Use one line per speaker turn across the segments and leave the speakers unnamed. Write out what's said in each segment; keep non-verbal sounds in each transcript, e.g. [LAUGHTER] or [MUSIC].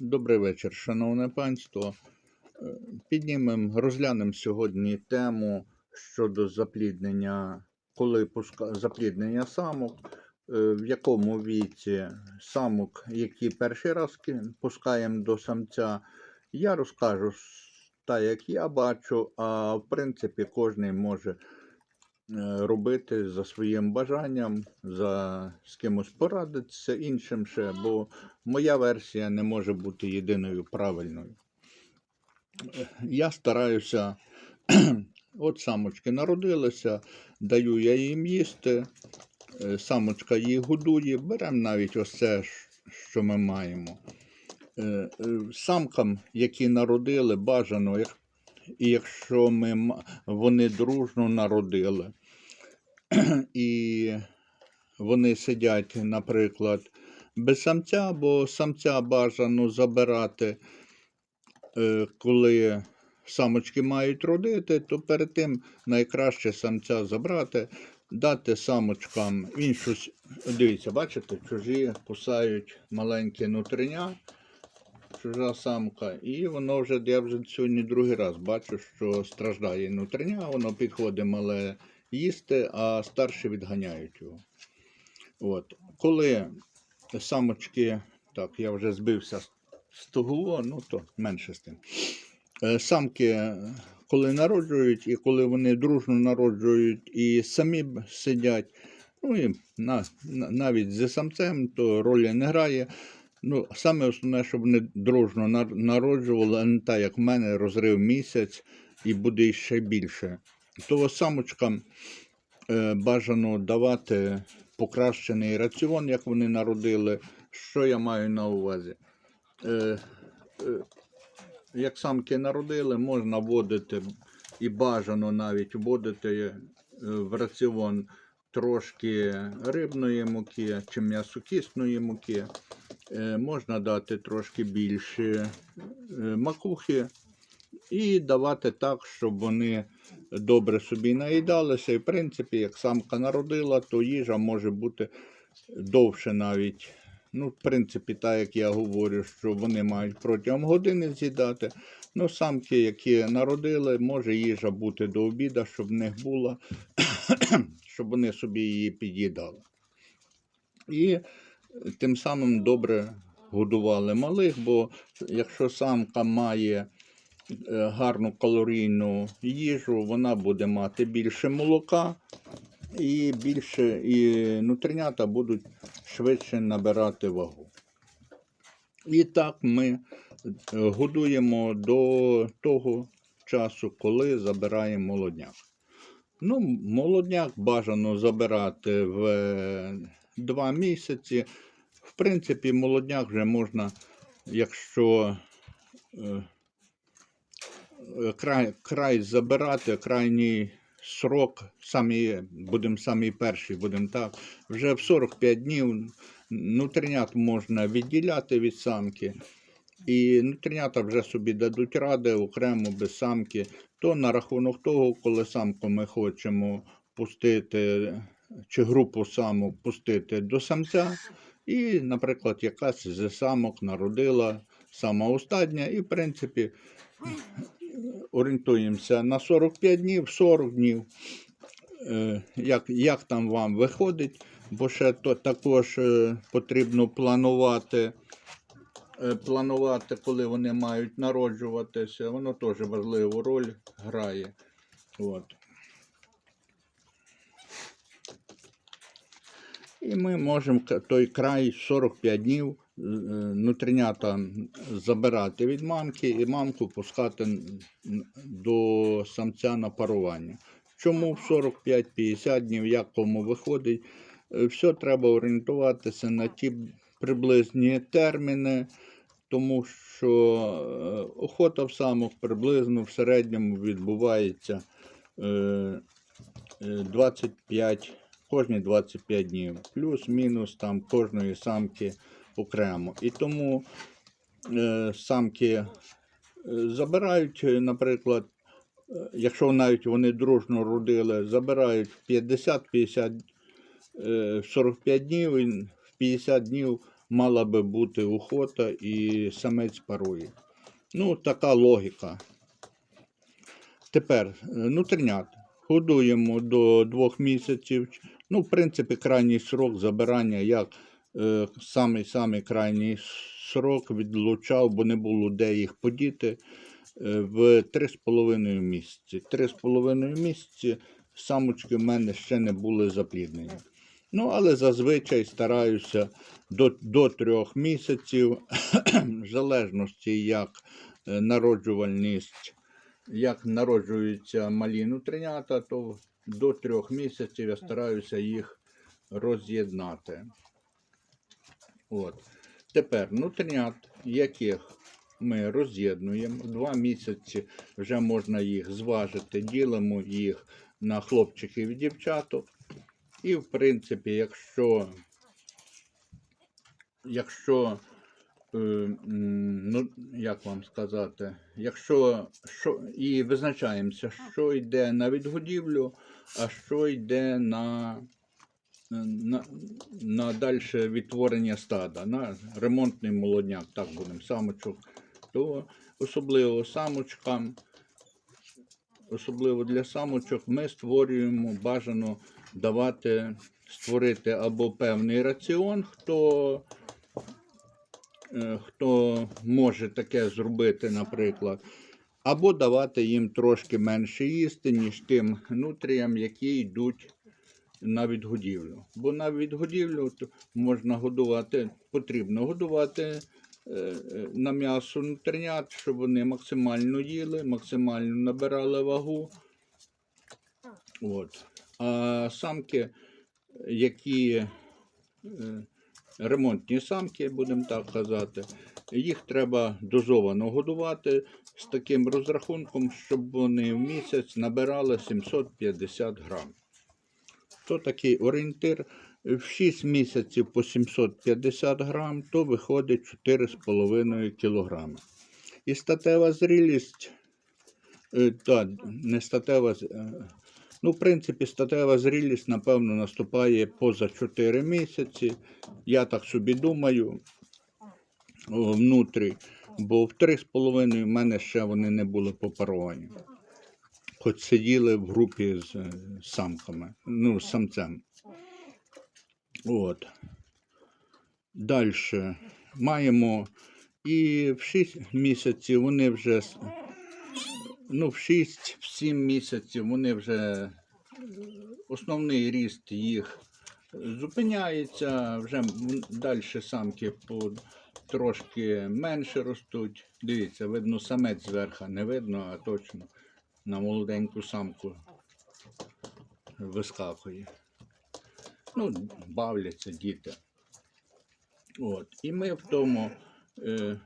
Добрий вечір, шановне панство. Е, Піднімемо, розглянемо сьогодні тему щодо запліднення, коли пуска... запліднення самок, е, в якому віці самок, які перший раз пускаємо до самця. Я розкажу так, як я бачу, а в принципі кожен може е, робити за своїм бажанням, за з кимось порадитися, іншим ще, бо моя версія не може бути єдиною правильною. Я стараюся, [CLEARS THROAT] от самочки народилися, даю я їм їсти, е, самочка їх годує, беремо навіть ось це, що ми маємо. Е, е, Самкам, які народили, бажано, і якщо ми, вони дружно народили, [CLEARS THROAT] і вони сидять, наприклад, без самця, бо самця бажано забирати, е, коли самочки мають родити, то перед тим найкраще самця забрати, дати самочкам іншу. Дивіться, бачите, чужі кусають маленькі нутриня, чужа самка, і воно вже, я вже сьогодні другий раз бачу, що страждає нутриня, воно підходить мале їсти, а старші відганяють його. От. Коли самочки, так, я вже збився з- того, ну то менше з тим. Е, Самки, е, коли народжують, і коли вони дружно народжують і самі сидять, ну і на- навіть зі самцем, то ролі не грає. Ну, саме основне, щоб вони дружно народжували, а не так, як в мене, розрив місяць і буде ще більше. То самочкам е, бажано давати покращений раціон, як вони народили. Що я маю на увазі? Е, е, як самки народили, можна вводити і бажано навіть вводити е, в раціон трошки рибної муки чи м'ясокісної муки. Е, можна дати трошки більше е, макухи і давати так, щоб вони добре собі наїдалися. І, в принципі, як самка народила, то їжа може бути довше навіть. Ну, в принципі, так як я говорю, що вони мають протягом години з'їдати. Ну, самки, які народили, може їжа бути до обіду, щоб в них була, [CLEARS THROAT] щоб вони собі її під'їдали. І тим самим добре годували малих, бо якщо самка має гарну калорійну їжу, вона буде мати більше молока і більше і нутринята будуть швидше набирати вагу. І так ми е, годуємо до того часу, коли забираємо молодняк. Ну, молодняк бажано забирати в е, два місяці. В принципі, молодняк вже можна, якщо е, е, край, край забирати, крайній срок, самі, будемо самі перші, будемо так, вже в 45 днів нутринят можна відділяти від самки. І нутринята вже собі дадуть ради окремо без самки. То на рахунок того, коли самку ми хочемо пустити, чи групу самок пустити до самця, і, наприклад, якась з самок народила сама остання, і, в принципі, орієнтуємося на 45 днів, 40 днів. Е, Як, як там вам виходить, бо ще то, також е, потрібно планувати, е, планувати, коли вони мають народжуватися, воно теж важливу роль грає. От. І ми можемо той край 45 днів нутринята забирати від мамки і мамку пускати до самця на парування. Чому в 45-50 днів, як кому виходить, Е, все треба орієнтуватися на ті приблизні терміни, тому що е, охота в самок приблизно в середньому відбувається е, е, 25 кожні 25 днів, плюс-мінус там кожної самки окремо. І тому е, самки е, забирають, наприклад, е, якщо навіть вони дружно родили, забирають 50-50 е, 45 днів, і в 50 днів мала би бути охота і самець парує. Ну, така логіка. Тепер е, нутринят. Годуємо до двох місяців. Ну, в принципі, крайній срок забирання, як самий самий крайній срок відлучав, бо не було де їх подіти е, в 3,5 місяці. 3,5 місяці самочки в мене ще не були запліднені. Ну, але зазвичай стараюся до, до трьох місяців, [CLEARS THROAT] в залежності, як е, народжувальність, як народжуються малі нутринята, то до трьох місяців я стараюся їх роз'єднати. От. Тепер нутринят, яких ми роз'єднуємо, два місяці вже можна їх зважити, ділимо їх на хлопчиків і дівчаток. І, в принципі, якщо, якщо е, ну, як вам сказати, якщо що, і визначаємося, що йде на відгодівлю, а що йде на, на, на дальше відтворення стада, на ремонтний молодняк, так будемо, самочок, то особливо самочкам, особливо для самочок, ми створюємо бажано давати, створити або певний раціон, хто, е, хто може таке зробити, наприклад, або давати їм трошки менше їсти, ніж тим нутріям, які йдуть на відгодівлю. Бо на відгодівлю можна годувати, потрібно годувати е, е, на м'ясо нутринят, щоб вони максимально їли, максимально набирали вагу. От. А самки, які е, ремонтні самки, будемо так казати, їх треба дозовано годувати з таким розрахунком, щоб вони в місяць набирали 750 грам. То такий орієнтир. В 6 місяців по 750 грам, то виходить 4,5 кілограми. І статева зрілість, е, та, не статева, е, ну, в принципі, статева зрілість, напевно, наступає поза 4 місяці. Я так собі думаю, внутрі, бо в 3,5 в мене ще вони не були попаровані. Хоч сиділи в групі з е, самками, ну, з самцем. От. Далі маємо і в 6 місяців вони вже ну, в 6-7 місяців вони вже основний ріст їх зупиняється, вже далі самки трошки менше ростуть. Дивіться, видно, самець зверху не видно, а точно на молоденьку самку вискакує. Ну, бавляться діти. От. І ми в тому е,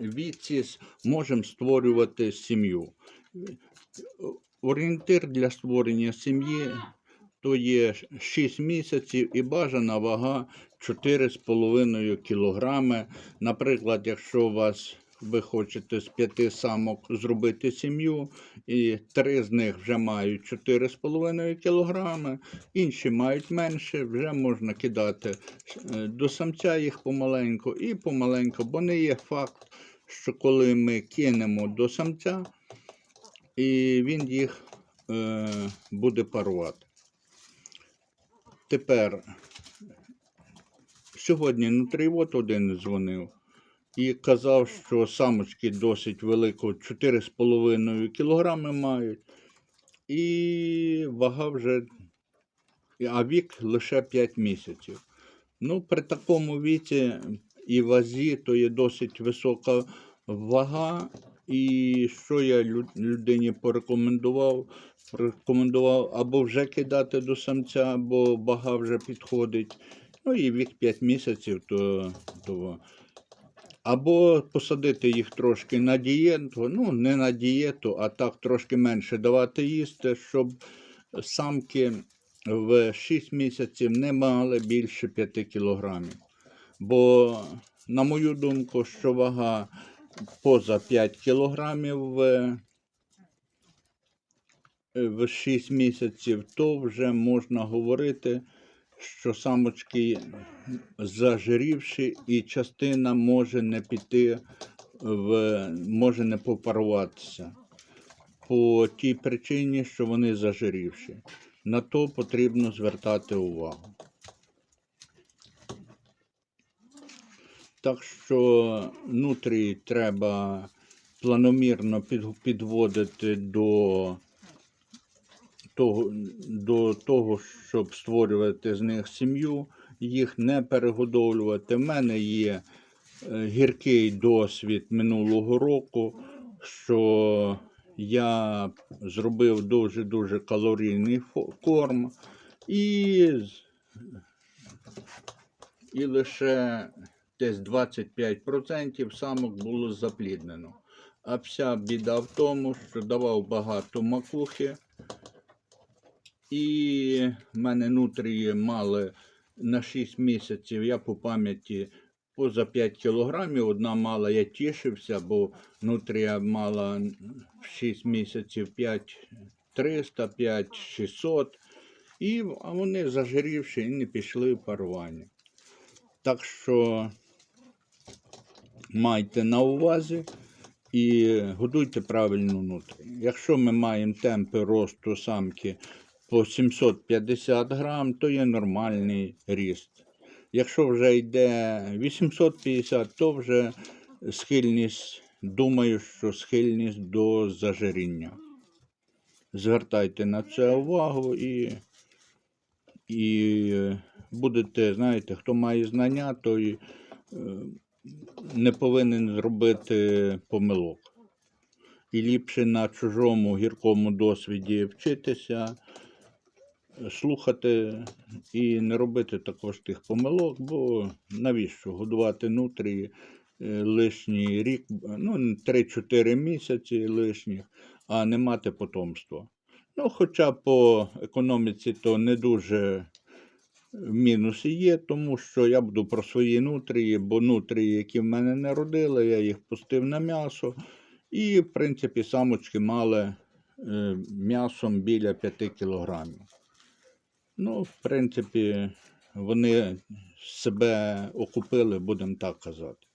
віці можемо створювати сім'ю. Орієнтир для створення сім'ї то є 6 місяців і бажана вага 4,5 кг. Наприклад, якщо у вас ви хочете з п'яти самок зробити сім'ю, і три з них вже мають 4,5 кг, інші мають менше, вже можна кидати е, до самця їх помаленьку і помаленьку, бо не є факт, що коли ми кинемо до самця, і він їх е, буде парувати. Тепер сьогодні нутріот один дзвонив і казав, що самочки досить великого 4,5 кг мають, і вага вже, а вік лише 5 місяців. Ну, при такому віці і вазі, то є досить висока вага. І що я людині порекомендував? Порекомендував або вже кидати до самця, бо вага вже підходить. Ну і вік 5 місяців, то, то або посадити їх трошки на дієту, ну не на дієту, а так трошки менше давати їсти, щоб самки в 6 місяців не мали більше 5 кілограмів. Бо, на мою думку, що вага поза 5 кілограмів в, в 6 місяців, то вже можна говорити, що самочки зажирівші, і частина може не піти в може не попаруватися. По тій причині, що вони зажирівші. На то потрібно звертати увагу. Так що нутрії треба планомірно підводити до того, до того, щоб створювати з них сім'ю, їх не перегодовлювати. У мене є е, гіркий досвід минулого року, що я зробив дуже-дуже калорійний корм і, і лише десь 25% самок було запліднено. А вся біда в тому, що давав багато макухи, і в мене нутрії мали на 6 місяців, я по пам'яті поза 5 кілограмів. Одна мала, я тішився, бо нутрія мала в 6 місяців 5 300, 5 600. І а вони зажирівши і не пішли в парування. Так що майте на увазі і годуйте правильно нутрію. Якщо ми маємо темпи росту самки по 750 грам, то є нормальний ріст. Якщо вже йде 850, то вже схильність, думаю, що схильність до зажиріння. Звертайте на це увагу і, і будете, знаєте, хто має знання, той е, не повинен зробити помилок. І ліпше на чужому гіркому досвіді вчитися, слухати і не робити також тих помилок, бо навіщо годувати нутрії е, лишній рік, ну 3-4 місяці лишніх, а не мати потомства. Ну, хоча по економіці то не дуже мінуси є, тому що я буду про свої нутрії, бо нутрії, які в мене не родили, я їх пустив на м'ясо. І, в принципі, самочки мали е, м'ясом біля 5 кілограмів. Ну, в принципі, вони себе окупили, будемо так казати.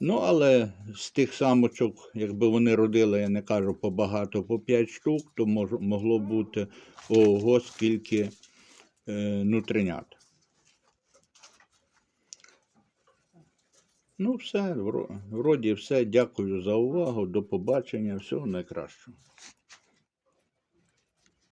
Ну, але з тих самочок, якби вони родили, я не кажу побагато, по 5 штук, то мож, могло бути ого, скільки е, нутринят. Ну, все, вроді все. Дякую за увагу. До побачення. Всього найкращого.